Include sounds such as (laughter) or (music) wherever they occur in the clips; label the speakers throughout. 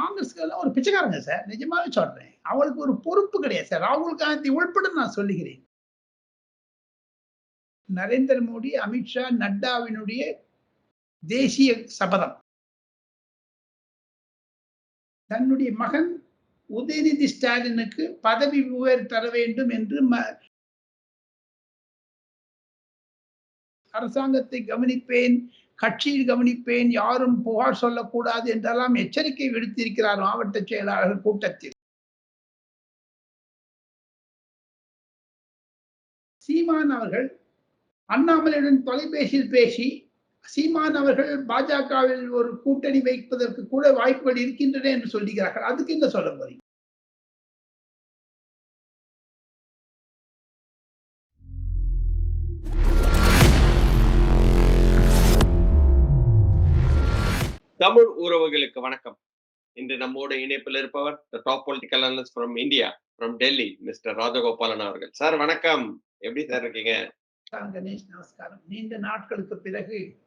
Speaker 1: காங்கிரஸ்க்கு ஒரு பிச்சைக்காரங்க சார் நிஜமாவே சொல்றேன். அவளுக்கு ஒரு பொறுப்பு கிடையாது சார் ராகுல் காந்தி உள்பட நான் சொல்லுகிறேன். நரேந்திர மோடி அமித்ஷா நட்டாவினுடைய தேசிய சபதம். தன்னுடைய மகன் உதயநிதி ஸ்டாலினுக்கு பதவி உயர் தர வேண்டும் என்று அரசாங்கத்தை கவனிப்பேன் கட்சியில் கவனிப்பேன் யாரும் புகார் சொல்லக்கூடாது என்றெல்லாம் எச்சரிக்கை விடுத்திருக்கிறார் மாவட்ட செயலாளர் கூட்டத்தில். சீமான் அவர்கள் அண்ணாமலையுடன் தொலைபேசியில் பேசி சீமான் அவர்கள் பாஜகவில் ஒரு கூட்டணி வைப்பதற்கு கூட வாய்ப்புகள் இருக்கின்றன என்று சொல்லுகிறார்கள். அதுக்கு என்ன சொல்ல போறீங்க?
Speaker 2: தமிழ் உறவுகளுக்கு வணக்கம். இன்று நம்மோட இணைப்பில் இருப்பவர் top political analyst from India from Delhi mister Rajagopalan அவர்கள். சார் வணக்கம். எப்படி சார் இருக்கீங்க?
Speaker 1: கணேஷ் நமஸ்காரம். நீண்ட நாட்களுக்கு பிறகு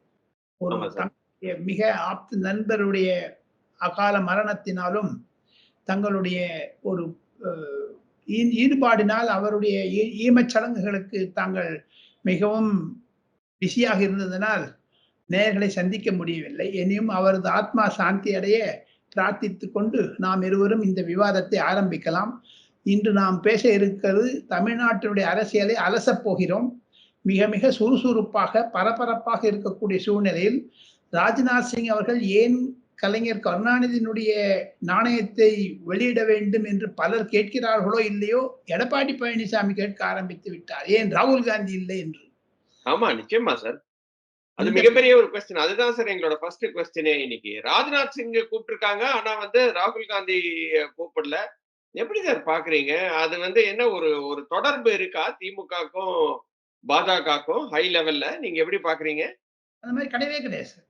Speaker 1: ஒரு மிக ஆப்த நண்பருடைய அகால மரணத்தினாலும் தங்களுடைய ஒரு ஈடுபாடினால் அவருடைய ஈ- ஈமச் சடங்குகளுக்கு தாங்கள் மிகவும் பிஸியாக இருந்ததனால் நேயர்களை சந்திக்க முடியவில்லை. எனினும் அவரது ஆத்மா சாந்தி அடைய கொண்டு நாம் இருவரும் இந்த விவாதத்தை ஆரம்பிக்கலாம். இன்று நாம் பேச இருக்கிறது தமிழ்நாட்டினுடைய அரசியலை அலசப் போகிறோம். மிக மிக சுறுசுறுப்பாக பரபரப்பாக இருக்கக்கூடிய சூழ்நிலையில் ராஜ்நாத் சிங் அவர்கள் ஏன் கலைஞர் கருணாநிதியினுடைய நாணயத்தை வெளியிட வேண்டும் என்று பலர் கேட்கிறார்களோ இல்லையோ? எடப்பாடி பழனிசாமி கேட்க ஆரம்பித்து விட்டார். ஏன் ராகுல் காந்தி இல்லை என்று?
Speaker 2: ஆமா நிச்சயமா சார். அது மிகப்பெரிய ஒரு கொஸ்டின் அதுதான் சார் எங்களோட ஃபர்ஸ்ட் கொஸ்டினே இன்னைக்கு. ராஜ்நாத் சிங் கூப்பிட்டிருக்காங்க. ஆனா வந்து ராகுல் காந்தி கூப்பிடல. எப்படி சார் பாக்குறீங்க? அது வந்து என்ன ஒரு ஒரு தொடர்பு இருக்கா? திமுகக்கும் பாஜகக்கும் ஹை லெவல்ல நீங்க எப்படி பாக்குறீங்க?
Speaker 1: அந்த மாதிரி கிடையவே கிடையாது சார்.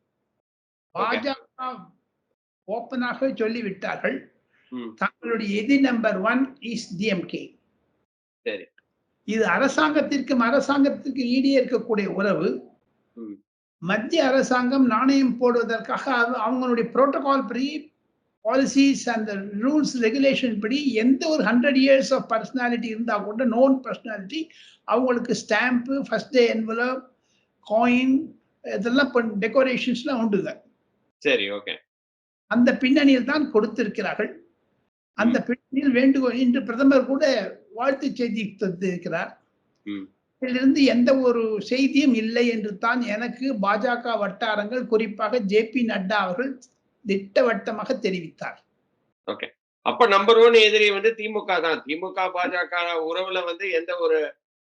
Speaker 1: பாஜக ஓப்பனாக சொல்லிவிட்டார்கள். தங்களுடைய எதி நம்பர் ஒன் இஸ் டிஎம்கே
Speaker 2: சரி.
Speaker 1: இது அரசாங்கத்திற்கும் அரசாங்கத்திற்கு ஈடே இருக்கக்கூடிய உறவு.
Speaker 2: ம்.
Speaker 1: மத்திய அரசாங்கம் நாணயம் போடுவதற்காக அவ- அவங்களுடைய புரோட்டோகால் படி பாலிசிஸ் அந்த ரூல்ஸ் ரெகுலேஷன் படி எந்த ஒரு ஹண்ட்ரட் இயர்ஸ் ஆஃப் பர்சனாலிட்டி இருந்தா கூட நோன் பர்சனாலிட்டி அவங்களுக்கு stamp first day envelope coin இதெல்லாம் டெக்கரேஷன்ஸ்லாம் உண்டுங்க
Speaker 2: சரி ஓகே
Speaker 1: அந்த பின்னணியில் தான் கொடுத்திருக்கிறார்கள். அந்த பின்னணியில் வேண்டுகோள் இன்று பிரதமர் கூட வாழ்த்து செய்தி தந்திருக்கிறார். இதிலிருந்து எந்த ஒரு செய்தியும் இல்லை என்று தான் எனக்கு பாஜக வட்டாரங்கள் குறிப்பாக ஜே பி நட்டா அவர்கள் திட்டவட்டமாக தெரிவித்தார்.
Speaker 2: அப்ப நம்பர் ஒன் எதிரி வந்து திமுக தான். திமுக பாஜக உறவுல வந்து எந்த ஒரு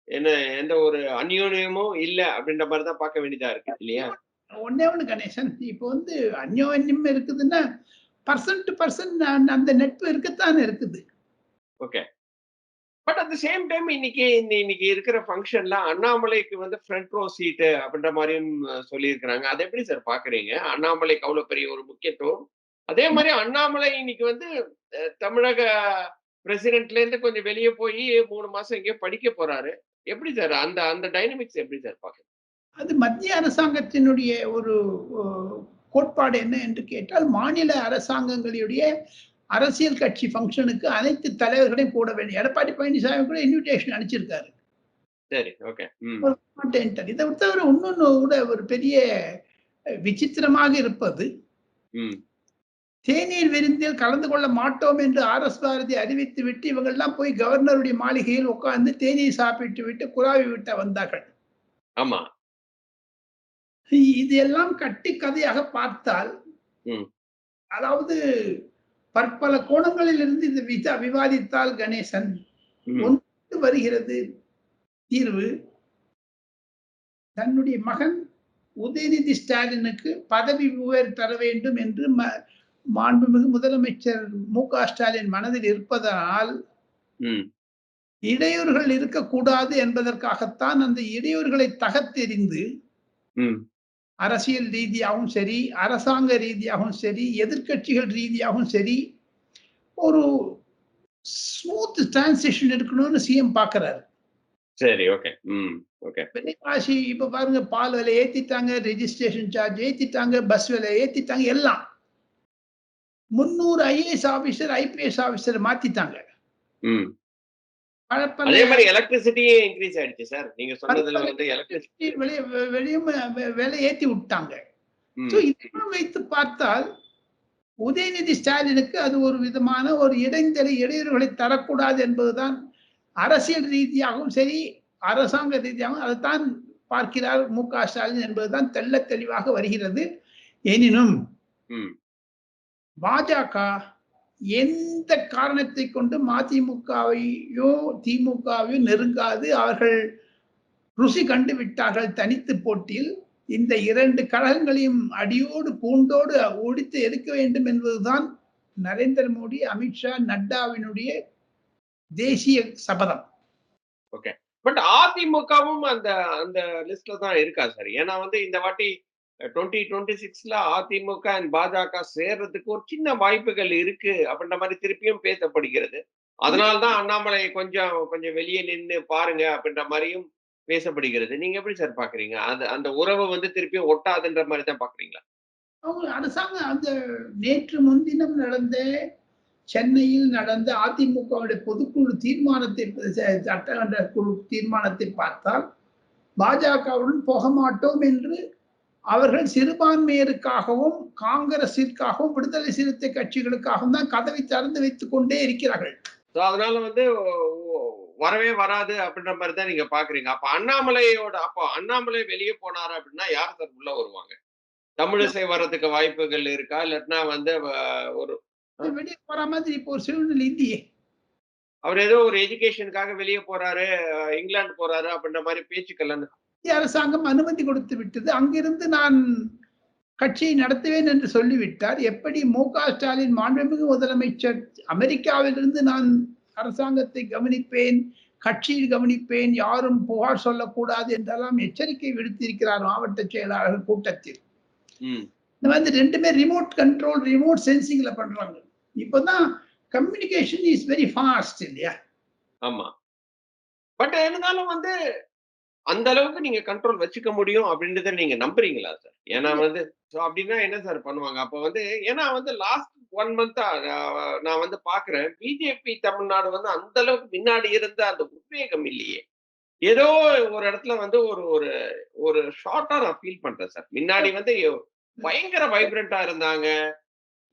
Speaker 2: என்ன எந்த ஒரு அந்யோன்யமும் இல்ல அப்படின்ற மாதிரி தான் பார்க்க வேண்டியதா இருக்கு இல்லையா?
Speaker 1: ஒன்னே ஒண்ணு கணேசன் இப்போ வந்து அந்யோன்யம் இருக்குதுன்னா பர்சன் டு பர்சன் அந்த நட்பு இருக்கத்தான் இருக்குது.
Speaker 2: Okay. But at the same time இன்னைக்கு இன்னைக்கு இருக்கிற ஃபங்க்ஷன்ல அண்ணாமலைக்கு வந்து ஃப்ரண்ட் ரோ சீட்டு அப்படின்ற மாதிரியும் சொல்லியிருக்கிறாங்க. அதை எப்படி சார் பாக்குறீங்க? அண்ணாமலைக்கு அவ்வளவு பெரிய ஒரு முக்கியத்துவம்? அதே மாதிரி அண்ணாமலை இன்னைக்கு வந்து தமிழக பிரசிடென்ட்ல இருந்து கொஞ்சம் வெளியே போய் மூணு மாசம் எங்கேயோ படிக்க போறாரு. எப்படி சார் அந்த அந்த டைனமிக்ஸ் எப்படி சார் பாக்குறீங்க?
Speaker 1: அது மத்திய அரசாங்கத்தினுடைய ஒரு கோட்பாடு என்ன என்று கேட்டால் மாநில அரசாங்கங்களுடைய அரசியல் கட்சி ஃபங்க்ஷனுக்கு அனைத்து தலைவர்களையும் கூட வேண்டும் எடப்பாடி பழனிசாமி கூட இன்விடேஷன் அனுப்பிச்சிருக்காரு. இதை தவிர இன்னொன்னு கூட ஒரு பெரிய விசித்திரமாக இருப்பது தேநீர் விருந்தில் கலந்து கொள்ள மாட்டோம் என்று ஆர் எஸ் பாரதி அறிவித்து விட்டு இவங்கெல்லாம் போய் கவர்னருடைய மாளிகையில் உட்கார்ந்து தேநீர் சாப்பிட்டு விட்டு குழாவி விட்ட வந்தார்கள்.
Speaker 2: ஆமா.
Speaker 1: இது எல்லாம் கட்டி கதையாக பார்த்தால். அதாவது பற்பல கோணங்களில் இருந்து இது விசா விவாதித்தால் கணேசன் ஒன்று வருகிறது. தீர்வு. தன்னுடைய மகன் உதயநிதி ஸ்டாலினுக்கு பதவி உயர் தர வேண்டும் என்று ம- மாண்புமிகு முதலமைச்சர் மு க ஸ்டாலின் மனதில் இருப்பதனால் இடையூறுகள் இருக்கக்கூடாது என்பதற்காகத்தான் அந்த இடையூறுகளை தகத்தெறிந்து அரசியல் ரீதியாகவும் சரி அரசாங்க ரீதியாகவும் சரி எதிர்க்கட்சிகள் ரீதியாகவும் சரி ஒரு ஸ்மூத் டிரான்சிஷன் இருக்கணும்னு சிஎம் பார்க்கறாரு
Speaker 2: சரி ஓகே ம் ஓகே
Speaker 1: விலைவாசி இப்ப பாருங்க பால் விலை ஏத்திட்டாங்க ரெஜிஸ்ட்ரேஷன் சார்ஜ் ஏத்திட்டாங்க பஸ் விலை ஏத்திட்டாங்க எல்லாம். முந்நூறு ஐஏஎஸ் ஆபீசர் ஐபிஎஸ் ஆபீசர் மாத்திட்டாங்க.
Speaker 2: அதே மாதிரி எலக்ட்ரிசிட்டியே இன்க்ரீஸ் ஆயிடுச்சு சார் நீங்க சொன்னதுல வந்து எலக்ட்ரிசிட்டி
Speaker 1: வெளியே வெளியும் விலை ஏத்தி விட்டாங்க. ஸோ இதெல்லாம் வைத்து பார்த்தால் உதயநிதி ஸ்டாலினுக்கு அது ஒரு விதமான ஒரு இடைஞ்சலை இடையூறுகளை தரக்கூடாது என்பதுதான் அரசியல் ரீதியாகவும் சரி அரசாங்க ரீதியாகவும் அதைத்தான் பார்க்கிறார் மு க ஸ்டாலின் என்பதுதான் தெள்ள தெளிவாக வருகிறது. எனினும் பாஜக எந்த காரணத்தை கொண்டு மதிமுகவையோ திமுகவையோ நெருங்காது? அவர்கள் ருசி கண்டு விட்டார்கள் தனித்து போட்டியில். இந்த இரண்டு கழகங்களையும் அடியோடு பூண்டோடு ஒடித்து எடுக்க வேண்டும் என்பதுதான் நரேந்திர மோடி அமித்ஷா நட்டாவினுடைய தேசிய சபதம்.
Speaker 2: ஓகே பட் அதிமுகவும் அந்த அந்த லிஸ்ட்ல தான் இருக்கா சார் ஏன்னா வந்து இந்த வாட்டி டுவெண்ட்டி டுவெண்ட்டி சிக்ஸ்ல அதிமுக அண்ட் பாஜக சேர்றதுக்கு ஒரு சின்ன வாய்ப்புகள் இருக்கு அப்படின்ற மாதிரி திருப்பியும் பேசப்படுகிறது. அதனால தான் அண்ணாமலை கொஞ்சம் கொஞ்சம் வெளியே நின்று பாருங்க அப்படின்ற மாதிரியும் பேசப்படுகிறது. நீங்க எப்படி சார் பாக்குறீங்க? அது அந்த உறவு வந்து திருப்பியும் ஒட்டாதுன்ற மாதிரி தான் பாக்குறீங்களா?
Speaker 1: அவங்க அரசாங்கம் அந்த நேற்று முன்தினம் நடந்த சென்னையில் நடந்த அதிமுகவுடைய பொதுக்குழு தீர்மானத்தை சட்டமன்ற குழு தீர்மானத்தை பார்த்தால் பாஜகவுடன் போக மாட்டோம் என்று அவர்கள் சிறுபான்மையருக்காகவும் காங்கிரசிற்காகவும் விடுதலை சிறுத்தை கட்சிகளுக்காகவும் தான் கதவை திறந்து வைத்துக் கொண்டே இருக்கிறார்கள்.
Speaker 2: அதனால வந்து வரவே வராது அப்படின்ற மாதிரி தான் நீங்க பாக்குறீங்க. அப்ப அண்ணாமலையோட அப்போ அண்ணாமலை வெளியே போனாரு அப்படின்னா யார் சார் உள்ள வருவாங்க? தமிழிசை வர்றதுக்கு வாய்ப்புகள் இருக்கா? இல்லாட்டினா வந்து ஒரு
Speaker 1: வெளியே போற மாதிரி இப்போ ஒரு சூழ்நிலை இல்லையே.
Speaker 2: அவர் ஏதோ ஒரு எஜுகேஷனுக்காக வெளியே போறாரு இங்கிலாந்து போறாரு அப்படின்ற மாதிரி பேச்சுக்கள்
Speaker 1: இந்திய அரசாங்கம் அனுமதி கொடுத்து விட்டது. அங்கிருந்து நான் கட்சியை நடத்துவேன் என்று சொல்லிவிட்டார். எப்படி மு க ஸ்டாலின் மாண்புமிகு முதலமைச்சர் அமெரிக்காவிலிருந்து நான் அரசாங்கத்தை கவனிப்பேன் கட்சியில் கவனிப்பேன் யாரும் புகார் சொல்லக்கூடாது என்றெல்லாம் எச்சரிக்கை விடுத்திருக்கிறார் மாவட்ட செயலாளர்கள் கூட்டத்தில். இந்த மாதிரி ரெண்டுமே ரிமோட் கண்ட்ரோல் ரிமோட் சென்சிங்ல பண்றாங்க. இப்பதான் கம்யூனிகேஷன் இஸ் வெரி ஃபாஸ்ட் இல்லையா?
Speaker 2: ஆமா. பட் இருந்தாலும் வந்து அந்த அளவுக்கு நீங்க கண்ட்ரோல் வச்சுக்க முடியும் அப்படின்றத நீங்க நம்புறீங்களா சார் ஏன்னா வந்து அப்படின்னா என்ன சார் பண்ணுவாங்க? அப்ப வந்து ஏன்னா வந்து லாஸ்ட் ஒன் மந்தா நான் வந்து பாக்குறேன் பிஜேபி தமிழ்நாடு வந்து அந்த அளவுக்கு முன்னாடி இருந்த அந்த உத்வேகம் இல்லையே. ஏதோ ஒரு இடத்துல வந்து ஒரு ஒரு ஒரு ஷார்ட்டா நான் ஃபீல் பண்றேன் சார் முன்னாடி வந்து பயங்கர வைப்ரண்டா இருந்தாங்க.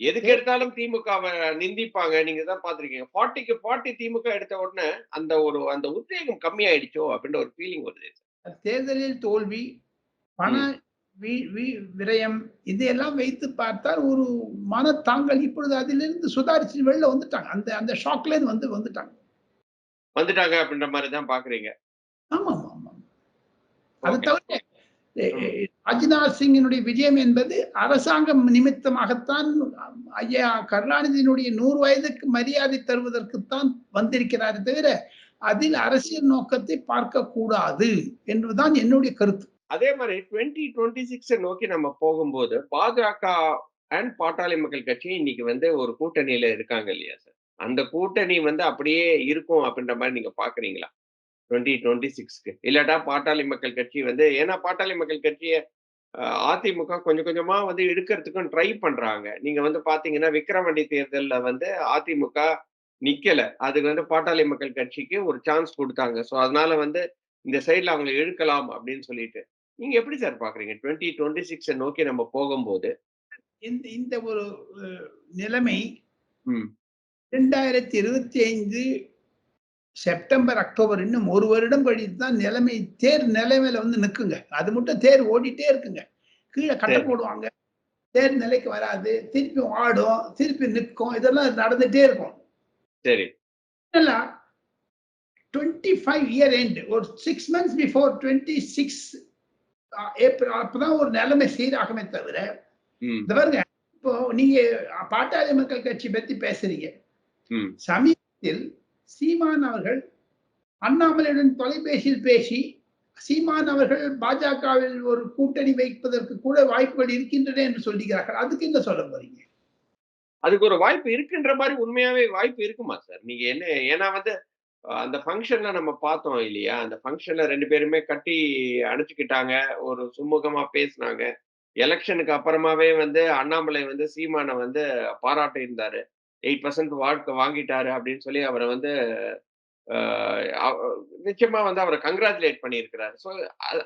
Speaker 2: எதுக்கு எடுத்தாலும் திமுகவை நிந்திப்பாங்க. நீங்க தான் பாத்திருக்கீங்க ஃபார்ட்டிக்கு ஃபார்ட்டி திமுக எடுத்த உடனே அந்த ஒரு அந்த உத்வேகம் கம்மியாயிடுச்சோ அப்படின்ற ஒரு ஃபீலிங் வருது.
Speaker 1: தேர்தலில் தோல்வி பண விரயம் இதையெல்லாம் வைத்து பார்த்தால் ஒரு மனத்தாங்கள் இப்பொழுது அதிலிருந்து சுதாரிச்சு வெளில வந்துட்டாங்க. அந்த அந்த ஷாக்ல இருந்து வந்து வந்துட்டாங்க.
Speaker 2: வந்துட்டாங்க அப்படின்ற மாதிரி தான் பாக்குறீங்க
Speaker 1: ஆமா ஆமா அதை தவிர ராஜ்நாத் சிங்கினுடைய விஜயம் என்பது அரசாங்கம் நிமித்தமாகத்தான் ஐயா கருணாநிதியினுடைய நூறு வயதுக்கு மரியாதை தருவதற்குத்தான் வந்திருக்கிறாரே தவிர அதில் அரசியல் நோக்கத்தை பார்க்க கூடாது என்பதுதான் என்னுடைய கருத்து.
Speaker 2: அதே மாதிரி டுவெண்ட்டி டுவெண்ட்டி சிக்ஸ் நோக்கி நம்ம போகும்போது பாஜக அண்ட் பாட்டாளி மக்கள் கட்சி இன்னைக்கு வந்து ஒரு கூட்டணியில இருக்காங்க இல்லையா சார்? அந்த கூட்டணி வந்து அப்படியே இருக்கும் அப்படின்ற மாதிரி நீங்க பாக்குறீங்களா? டுவெண்ட்டி டுவெண்ட்டி சிக்ஸ்க்கு. இல்லாட்டா பாட்டாளி மக்கள் கட்சி வந்து ஏன்னா பாட்டாளி மக்கள் கட்சியை அதிமுக கொஞ்சம் கொஞ்சமா வந்து இழுக்கிறதுக்கும் ட்ரை பண்றாங்க. நீங்க வந்து பாத்தீங்கன்னா விக்கிரவாண்டி தேர்தலில் வந்து அதிமுக நிக்கல. அதுக்கு வந்து பாட்டாளி மக்கள் கட்சிக்கு ஒரு சான்ஸ் கொடுத்தாங்க. ஸோ அதனால வந்து இந்த சைட்ல அவங்களை இழுக்கலாம் அப்படின்னு சொல்லிட்டு. நீங்க எப்படி சார் பாக்குறீங்க? டுவெண்ட்டி டுவெண்ட்டி சிக்ஸை நோக்கி நம்ம போகும்போது?
Speaker 1: இந்த இந்த ஒரு நிலைமை இரண்டாயிரத்தி இருபத்தி ஐந்து செப்டம்பர் அக்டோபர் இன்னும் ஒரு வருடம் கழித்து தான் நிலைமை தேர் நிலைமையில வந்து நிற்குங்க அது மட்டும் தேர் ஓடிட்டே இருக்குங்க. கீழே கட்டை போடுவாங்க. தேர் நிலைக்கு வராது. திருப்பி ஆடும். திருப்பி நிற்கும். இதெல்லாம் நடந்துட்டே இருக்கும்.
Speaker 2: சரி.
Speaker 1: டுவெண்ட்டி ஃபைவ் இயர் எண்ட் ஒரு six months before twenty six April அப்பதான் ஒரு நிலைமை சீராகமே தவிர இந்த பாருங்க இப்போ நீங்க பாட்டாளி மக்கள் கட்சி பத்தி பேசுறீங்க. சமீபத்தில் சீமான் அவர்கள் அண்ணாமலையுடன் தொலைபேசியில் பேசி சீமான் அவர்கள் பாஜகவில் ஒரு கூட்டணி வைப்பதற்கு கூட வாய்ப்புகள் இருக்கின்றன என்று சொல்லுகிறார்கள். அதுக்கு என்ன சொல்ல போறீங்க?
Speaker 2: அதுக்கு ஒரு வாய்ப்பு இருக்குன்ற மாதிரி உண்மையாவே வாய்ப்பு இருக்குமா சார்? நீங்க என்ன ஏன்னா வந்து அந்த ஃபங்க்ஷன்ல நம்ம பார்த்தோம் இல்லையா? அந்த ஃபங்க்ஷன்ல ரெண்டு பேருமே கட்டி அணைச்சுக்கிட்டாங்க ஒரு சுமூகமா பேசினாங்க. எலெக்ஷனுக்கு அப்புறமாவே வந்து அண்ணாமலை வந்து சீமான வந்து பாராட்டியிருந்தாரு. எயிட் பர்சன்ட் வாக்கு வாங்கிட்டாரு அப்படின்னு சொல்லி அவரை வந்து நிச்சயமா வந்து அவரை கங்க்ராச்சுலேட் பண்ணியிருக்கிறாரு. ஸோ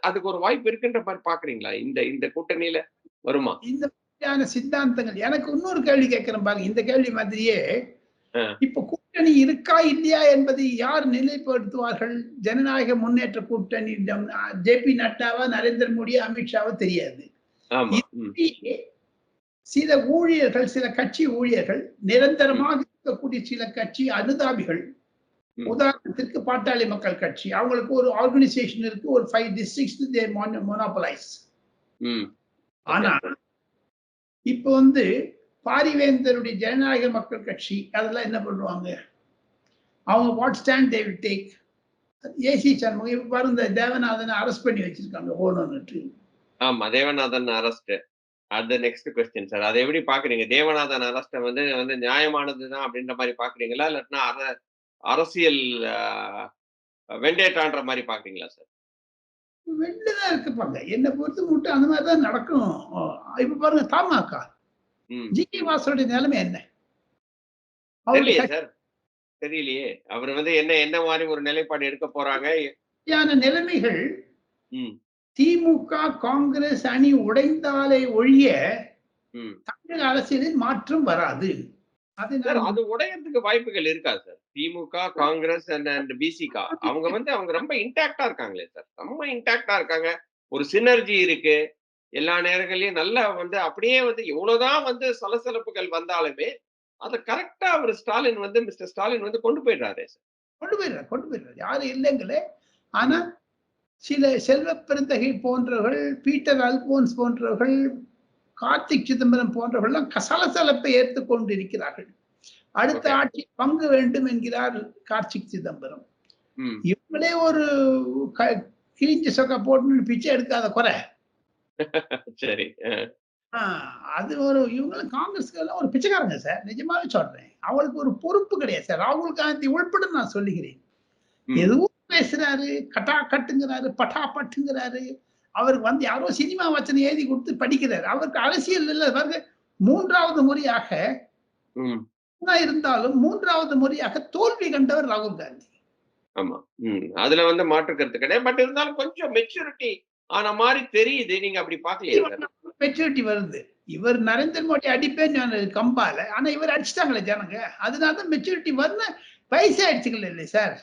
Speaker 2: அதுக்கு ஒரு வாய்ப்பு இருக்குன்ற மாதிரி பாக்குறீங்களா இந்த இந்த கூட்டணியில வருமா?
Speaker 1: இந்த மாதிரியான சித்தாந்தங்கள் எனக்கு இன்னொரு கேள்வி கேட்கிறேன் பாருங்க. இந்த கேள்வி மாதிரியே. இப்ப கூட்டணி இருக்கா இல்லையா என்பதை யார் நிலைப்படுத்துவார்கள்? ஜனநாயக முன்னேற்ற கூட்டணி ஜே பி நட்டாவா நரேந்திர மோடியா அமித்ஷாவா தெரியாது. சில ஊழியர்கள் சில கட்சி ஊழியர்கள் நிரந்தரமாக இருக்கக்கூடிய சில கட்சி அனுதாபிகள். உதாரணத்திற்கு பாட்டாளி மக்கள் கட்சி. அவங்களுக்கு ஒரு ஆர்கனைசேஷன் இருக்கு ஒரு ஃபைவ் டிஸ்ட்ரிக்ட்ஸ் மோனோபலைஸ்
Speaker 2: ம்.
Speaker 1: ஆனா இப்ப வந்து பாரிவேந்தருடைய ஜனநாயக மக்கள் கட்சி அதெல்லாம் என்ன பண்ணுவாங்க? அவங்க what stand they will take AC Shanmugam இப்ப பாருங்க தேவநாதனை அரெஸ்ட் பண்ணி வச்சிருக்காங்க ஓனர்னுட்டு
Speaker 2: ஆமா தேவநாதன் அரெஸ்ட் அது நெக்ஸ்ட் கொஸ்டின் சார் அதை எப்படி பாக்குறீங்க தேவநாதன் அரெஸ்ட வந்து வந்து நியாயமானதுதான் அப்படின்ற மாதிரி பாக்குறீங்களா இல்லாட்டினா அர- அரசியல் வெண்டேட்டான்ற மாதிரி பாக்குறீங்களா சார்
Speaker 1: வெளிலதான் இருக்குப்பாங்க. என்னை பொறுத்து மட்டும் அந்த மாதிரி தான் நடக்கும். இப்ப பாருங்க தமாக
Speaker 2: ம்
Speaker 1: ஜி. கே. வாசனுடைய நிலைமை என்ன?
Speaker 2: தெரியலையே சார் தெரியலையே. அவர் வந்து என்ன என்ன மாதிரி ஒரு நிலைப்பாடு எடுக்க போறாங்க?
Speaker 1: நிலைமைகள் திமுக காங்கிரஸ் அணி உடைந்தாலே ஒழிய தமிழக அரசியலில் மாற்றம் வராது. அது
Speaker 2: சார்
Speaker 1: நான்
Speaker 2: அது உடையறதுக்கு வாய்ப்புகள் இருக்கா சார்? திமுக காங்கிரஸ் அண்ட் பிசிகா அவங்க வந்து அவங்க ரொம்ப இன்டாக்டா இருக்காங்களே சார். ரொம்ப இன்டாக்டா இருக்காங்க. ஒரு சினர்ஜி இருக்கு. எல்லா நேரங்களையும் நல்லா வந்து அப்படியே வந்து எவ்வளவுதான் வந்து சலசலப்புகள் வந்தாலுமே அதை கரெக்டா அவர் ஸ்டாலின் வந்து மிஸ்டர் ஸ்டாலின் வந்து கொண்டு போயிடுறாரு சார்.
Speaker 1: கொண்டு போயிடுறார் கொண்டு போயிடுறார். யாரும் இல்லைங்களே. ஆனா சில செல்வ பெருந்தகை போன்றவர்கள் பீட்டர் அல்போன்ஸ் போன்றவர்கள் கார்த்திக் சிதம்பரம் போன்றவர்கள்லாம் கசலசலப்பை ஏற்றுக்கொண்டு இருக்கிறார்கள் அடுத்த. ஆட்சி பங்கு வேண்டும் என்கிறார் கார்த்திக் சிதம்பரம். இவங்களே ஒரு கிழிஞ்ச சொக்க போட்டு பிச்சை எடுக்காத குறை. (laughs)
Speaker 2: சரி
Speaker 1: அது ஒரு இவங்களும் காங்கிரஸ்க்கு ஒரு பிச்சைக்காரங்க சார் நிஜமாவே சொல்றேன். அவங்களுக்கு ஒரு பொறுப்பு கிடையாது சார். ராகுல் காந்தி உள்பட நான் சொல்லுகிறேன். எதுவும் பேசுறாரு கட்டா கட்டுங்கிறாரு பட்டா பட்டுங்கிறாரு. அவருக்கு வந்து யாரோ சினிமா வச்சனை எழுதி கொடுத்து படிக்கிறாரு. அவருக்கு அரசியல் இல்லை. பாருங்க மூன்றாவது முறையாக இருந்தாலும் மூன்றாவது முறையாக தோல்வி கண்டவர் ராகுல் காந்தி.
Speaker 2: ஆமா. அதுல வந்து மாற்று கருத்து கிடையாது. பட் இருந்தாலும் கொஞ்சம் மெச்சூரிட்டி ஆன மாதிரி தெரியுது. நீங்க அப்படி பாக்கலையா சார்
Speaker 1: மெச்சூரிட்டி வருது. இவர் நரேந்திர மோடி அடிப்பேன்னு கம்பால. ஆனா இவர் அடிச்சிட்டாங்களே ஜனங்க. அதனால தான் மெச்சூரிட்டி வரணும் வயசு ஆயிடுச்சுங்களே இல்லை சார்?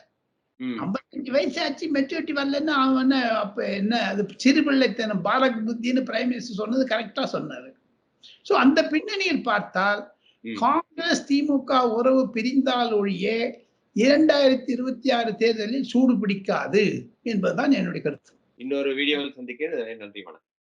Speaker 1: ஐம்பத்தஞ்சு வயசு ஆச்சு மெச்சூரிட்டி வரலன்னா அவன் என்ன அப்ப என்ன அது சிறுபிள்ளைத்தனம் பாலக் புத்தின்னு பிரைம் மினிஸ்டர் சொன்னது கரெக்டா சொன்னாரு. சோ அந்த பின்னணியில் பார்த்தால். காங்கிரஸ் திமுக உறவு பிரிந்தால் ஒழிய இரண்டாயிரத்தி இருபத்தி ஆறு தேர்தலில் சூடு பிடிக்காது என்பதுதான் என்னுடைய கருத்து.
Speaker 2: இன்னொரு வீடியோவில் சந்திக்க நன்றி வணக்கம்.